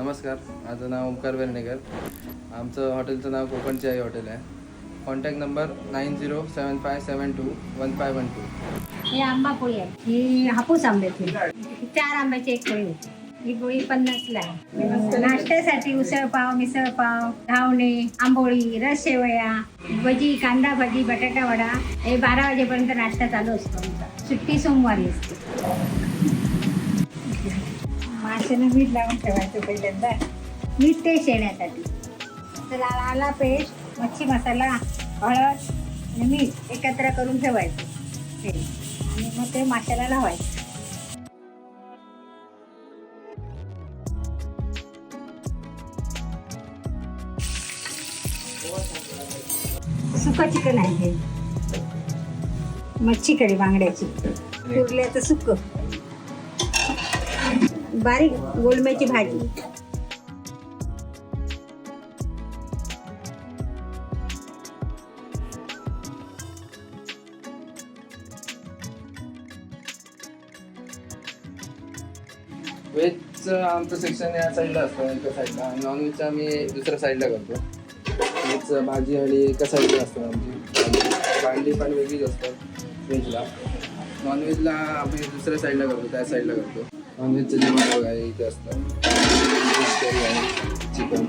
नमस्कार माझं नाव ओमकार वेर्णेकर. आमचं हॉटेलचं नाव कोकणची आई हॉटेल आहे. Contact number nine zero seven five seven two one five one two हे आंबा पोळी आहे. ही हापूस आंब्याची चार आंब्याची एक पोळी होती. ही पोळी पन्नासला आहे. नाश्त्यासाठी उसळ पाव मिसळ पाव घावणे आंबोळी रस शेवया भजी कांदा भजी बटाटा वडा. हे बारा वाजेपर्यंत नाश्ता चालू असतो आमचा. सुट्टी सोमवारी असते. माशाला मीठ लावून ठेवायचं पहिल्यांदा. मीठ टेस्ट येण्यासाठी. तर आला पेस्ट मच्छी मसाला हळद आणि मीठ एकत्र करून ठेवायचं. ते आणि मग ते माशाला लावायचं. सुकं चिकन आहे मच्छी कडी बांगड्याची. कुर्ल्याचं सुकं. बारीक गोलम्याची भाजी. व्हेजचं आमचं सेक्शन या साईडला असतं एका साईडला आणि नॉनव्हेजचं आम्ही दुसऱ्या साईडला करतो. व्हेज भाजी आणि एका साईडला असतं आमची. भांडी पण वेगळीच असतात व्हेजला नॉनव्हेजला आम्ही दुसऱ्या साईडला करतो त्या साईडला करतो. नॉनव्हेजचं जेवण बघा इथे असतं आहे चिकन